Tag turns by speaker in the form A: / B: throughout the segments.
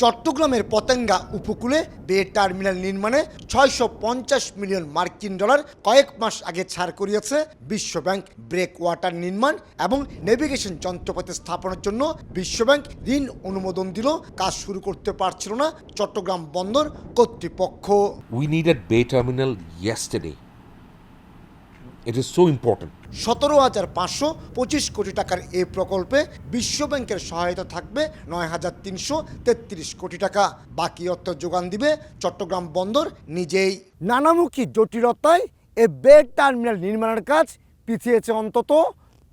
A: চট্টগ্রামের পতেঙ্গা উপকূলে বে টার্মিনাল নির্মাণে ছয়শো পঞ্চাশ মিলিয়ন মার্কিন ডলার কয়েক মাস আগে ছাড় করিয়েছে বিশ্বব্যাংক ব্রেক ওয়াটার নির্মাণ এবং নেভিগেশন যন্ত্রপাতি স্থাপনের জন্য বিশ্বব্যাংক ঋণ অনুমোদন দিল কাজ শুরু করতে পারছিল না চট্টগ্রাম বন্দর কর্তৃপক্ষ
B: We needed Bay Terminal yesterday. It is so important.
A: সতেরো হাজার পাঁচশো পঁচিশ কোটি টাকার এই প্রকল্পে বিশ্বব্যাংকের সহায়তা থাকবে নয় হাজার তিনশো তেত্রিশ কোটি টাকা। বাকি অর্থ যোগান দিবে চট্টগ্রাম বন্দর নিজেই। নানামুখী জটিলতায় এ বেড টার্মিনাল নির্মাণের কাজ পিছিয়েছে অন্তত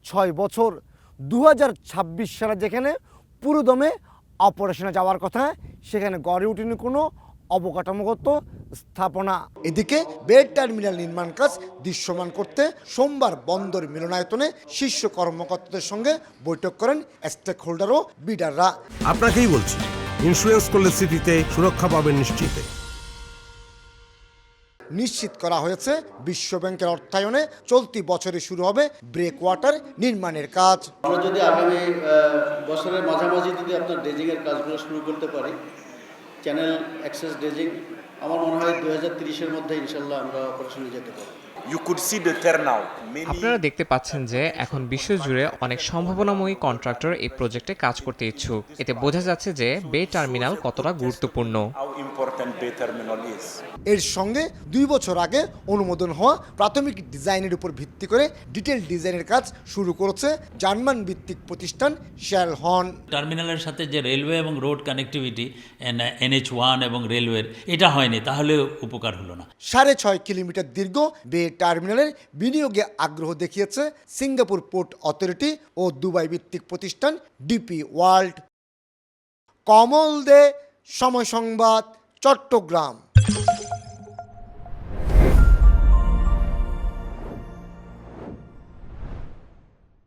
A: ছয় বছর। দু হাজার ছাব্বিশ সালে যেখানে পুরোদমে অপারেশনে যাওয়ার কথা সেখানে গড়ে উঠেনি কোনো অবকাঠামোগত স্থাপনা। এদিকে বেড টার্মিনাল নির্মাণ কাজ দৃশ্যমান করতে সোমবার বন্দর মিলনায়তনে শীর্ষ কর্মকর্তাদের সঙ্গে বৈঠক করেন স্টেক হোল্ডার ও বিডাররা।
C: আপনাকেই বলছি ইন্স্যুরেন্স করলে সিটিতে সুরক্ষা পাবেন নিশ্চিতে।
A: নিশ্চিত করা হয়েছে বিশ্বব্যাংকের অর্থায়নে চলতি বছরে শুরু হবে ব্রেক ওয়াটার নির্মাণের কাজ।
D: আমরা যদি আগামী বছরের মাঝামাঝি যদি আপনার ড্রেজিংয়ের কাজগুলো শুরু করতে পারি चैनल एक्सेस डेजिंग আমার মনে হয় দু হাজার তিরিশের মধ্যে ইনশাল্লাহ আমরা অপারেশনে যেতে পারি
E: you could see the turnout. Many
F: আপনারা দেখতে পাচ্ছেন যে এখন বিশ্বজুড়ে অনেক সম্ভাবনাময়ী কন্ট্রাক্টর এই প্রজেক্টে কাজ করতে ইচ্ছুক। এতে বোঝা যাচ্ছে যে বে টার্মিনাল কতটা গুরুত্বপূর্ণ।
A: এর সঙ্গে দুই বছর আগে অনুমোদন হওয়া প্রাথমিক ডিজাইনের উপর ভিত্তি করে ডিটেল ডিজাইনের কাজ শুরু করেছে জার্মান ভিত্তিক প্রতিষ্ঠান শেয়াল হন
G: টার্মিনালের সাথে যে রেলওয়ে এবং রোড কানেক্টিভিটি এনএইচ ওয়ান এবং রেলওয়ের এটা হয়নি, তাহলে উপকার হলো না।
A: সাড়ে ছয় কিলোমিটার দীর্ঘ বে টার্মিনালের বিনিয়োগে আগ্রহ দেখিয়েছে সিঙ্গাপুর পোর্ট অথরিটি ও দুবাই ভিত্তিক প্রতিষ্ঠান ডিপি ওয়ার্ল্ড। কমল দে, সময় সংবাদ, চট্টগ্রাম।